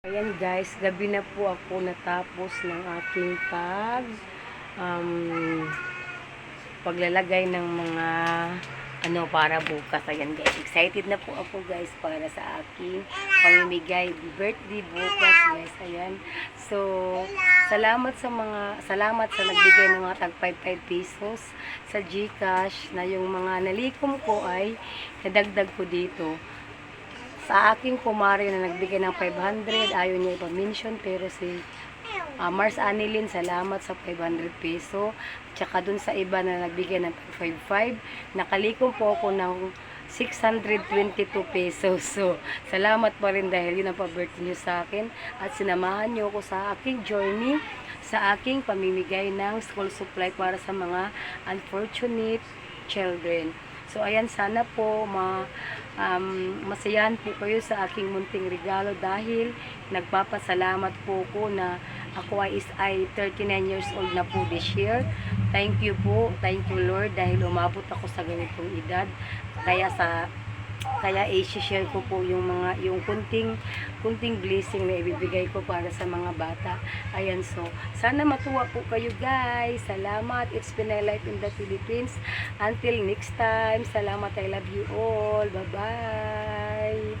Ayan guys, gabi na po ako natapos ng aking pag um, paglalagay ng mga ano para bukas. Ayan guys, excited na po ako guys para sa aking pamimigay birthday bukas guys. Ayan. So, salamat sa mga salamat sa nagbigay ng mga tag 55 pesos sa GCash na yung mga nalikom ko ay nadagdag ko dito sa aking kumari na nagbigay ng 500, ayaw niya ipa-mention, pero si ah, Mars Anilin, salamat sa 500 peso. Tsaka dun sa iba na nagbigay ng 555, nakalikom po ako ng 622 pesos. So, salamat pa rin dahil yun ang pa-birthday niyo sa akin. At sinamahan niyo ako sa aking journey, sa aking pamimigay ng school supply para sa mga unfortunate children. So, ayan, sana po ma, um, masayahan po kayo sa aking munting regalo dahil nagpapasalamat po ko na ako ay, is, ay 39 years old na po this year. Thank you po, thank you Lord dahil umabot ako sa ganitong edad. Kaya sa kaya i-share ko po yung mga yung kunting kunting blessing na ibibigay ko para sa mga bata. Ayan so, sana matuwa po kayo guys. Salamat. It's been a life in the Philippines. Until next time. Salamat. I love you all. Bye-bye.